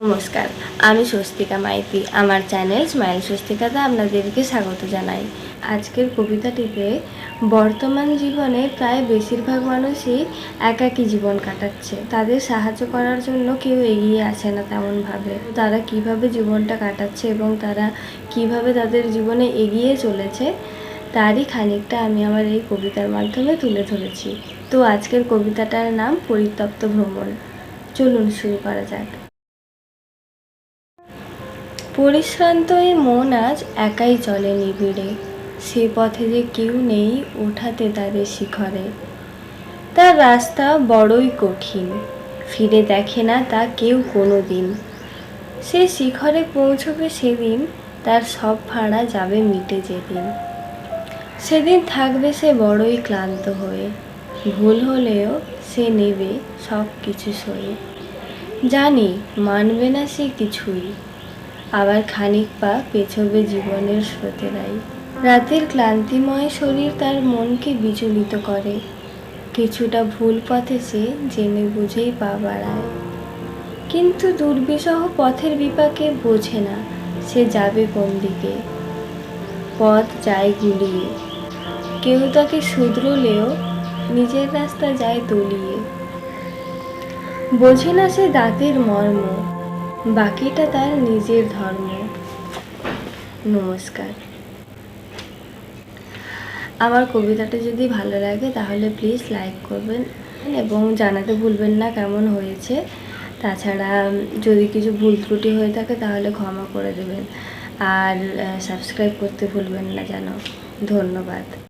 নমস্কার, আমি স্বস্তিকা মাইতি। আমার চ্যানেল স্মাইল স্বস্তিকাতে আপনাদেরকে স্বাগত জানাই। আজকের কবিতাটিতে বর্তমান জীবনে প্রায় বেশিরভাগ মানুষই একাকী জীবন কাটাচ্ছে। তাদের সাহায্য করার জন্য কেউ এগিয়ে আসে না তেমনভাবে। তারা কীভাবে জীবনটা কাটাচ্ছে এবং তারা কীভাবে তাদের জীবনে এগিয়ে চলেছে, তারই খানিকটা আমি আমার এই কবিতার মাধ্যমে তুলে ধরেছি। তো আজকের কবিতাটার নাম পরিতপ্ত ভ্রমণ। চলুন শুরু করা যাক। পরিশ্রান্ত এই মন আজ একাই চলে নিবিড়ে। সে পথে যে কেউ নেই ওঠাতে তাদের শিখরে। তার রাস্তা বড়ই কঠিন, ফিরে দেখে না তা কেউ কোনো দিন। সে শিখরে পৌঁছবে সেদিন, তার সব ভাড়া যাবে মিটে যেদিন। সেদিন থাকবে সে বড়ই ক্লান্ত হয়ে, ভুল হলেও সে নেবে সব কিছু সয়ে। জানি, মানবে না সে কিছুই। আবার খানিক পা পেছবে জীবনের স্রোতেরাই। রাতের ক্লান্তিময় শরীর তার মনকে বিচলিত করে। কিছুটা ভুল পথে সে জেনে বুঝেই পা বাড়ায়। কিন্তু দুর্বিষহ পথের বিপাকে বোঝে না, সে যাবে কোন দিকে। পথ যায় গুলিয়ে। কেউ তাকে শুধরলেও নিজের রাস্তা যায় তলিয়ে। বোঝে না সে দাঁতের মর্ম। বাকিটা তার নিজের ধর্ম নমস্কার। আমার কবিতাটা যদি ভালো লাগে, তাহলে প্লিজ লাইক করবেন এবং জানাতে ভুলবেন না কেমন হয়েছে। তাছাড়া যদি কিছু ভুল ত্রুটি হয়ে থাকে, তাহলে ক্ষমা করে দেবেন। আর সাবস্ক্রাইব করতে ভুলবেন না যেন। ধন্যবাদ।